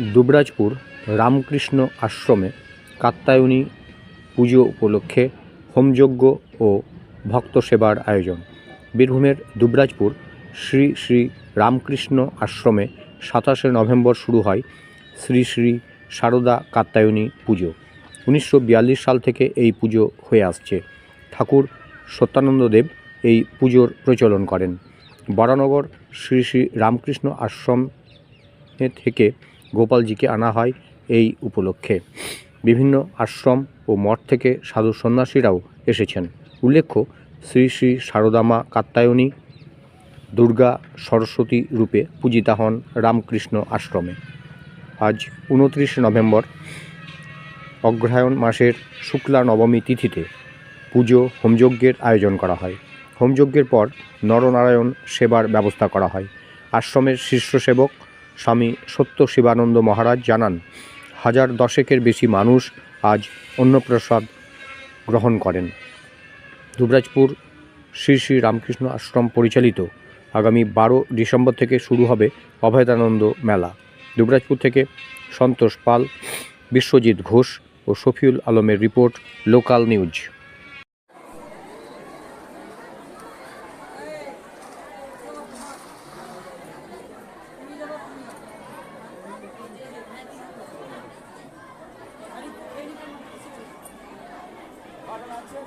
দুবরাজপুর রামকৃষ্ণ আশ্রমে কাত্যায়নী পুজো উপলক্ষে হোমযজ্ঞ ও ভক্ত সেবার আয়োজন। বীরভূমের দুবরাজপুর শ্রী শ্রী রামকৃষ্ণ আশ্রমে সাতাশে নভেম্বর শুরু হয় শ্রী শ্রী সারদা কাত্যায়নী পুজো। উনিশশো বিয়াল্লিশ সাল থেকে এই পুজো হয়ে আসছে। ঠাকুর সত্যানন্দ দেব এই পুজোর প্রচলন করেন। বরানগর শ্রী শ্রী রামকৃষ্ণ আশ্রম থেকে গোপালজিকে আনা হয় এই উপলক্ষে। বিভিন্ন আশ্রম ও মঠ থেকে সাধু সন্ন্যাসীরাও এসেছেন। উল্লেখ্য, শ্রী শ্রী শারদামা কাত্যায়নী দুর্গা সরস্বতী রূপে পূজিতা হন রামকৃষ্ণ আশ্রমে। আজ উনত্রিশে নভেম্বর, অগ্রহায়ণ মাসের শুক্লা নবমী তিথিতে পুজো হোমযজ্ঞের আয়োজন করা হয়। হোমযজ্ঞের পর নরনারায়ণ সেবার ব্যবস্থা করা হয়। আশ্রমের শীর্ষ সেবক স্বামী সত্য শিবানন্দ মহারাজ জানান, হাজার দশেকের বেশি মানুষ আজ অন্নপ্রসাদ গ্রহণ করেন। দুবরাজপুর শ্রী শ্রী রামকৃষ্ণ আশ্রম পরিচালিত আগামী বারো ডিসেম্বর থেকে শুরু হবে অভয়দানন্দ মেলা। দুবরাজপুর থেকে সন্তোষ পাল, বিশ্বজিৎ ঘোষ ও শফিউল আলমের report, local news. Om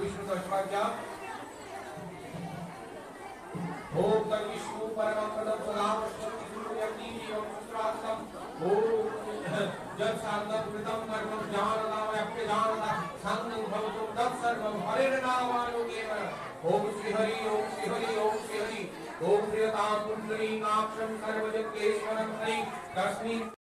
Vishnu Sarvajam. Om Tani जब कृतं कर्म व्याप्य जानता शांतं भवतु तत् सर्वं हरेर नामानुगेव ओम, श्री हरि ओम, श्री हरि ओम, श्री हरि ओम प्रियतां पुण्डरीकाक्षं सर्वजगेश्वरं हरि तस्मिन्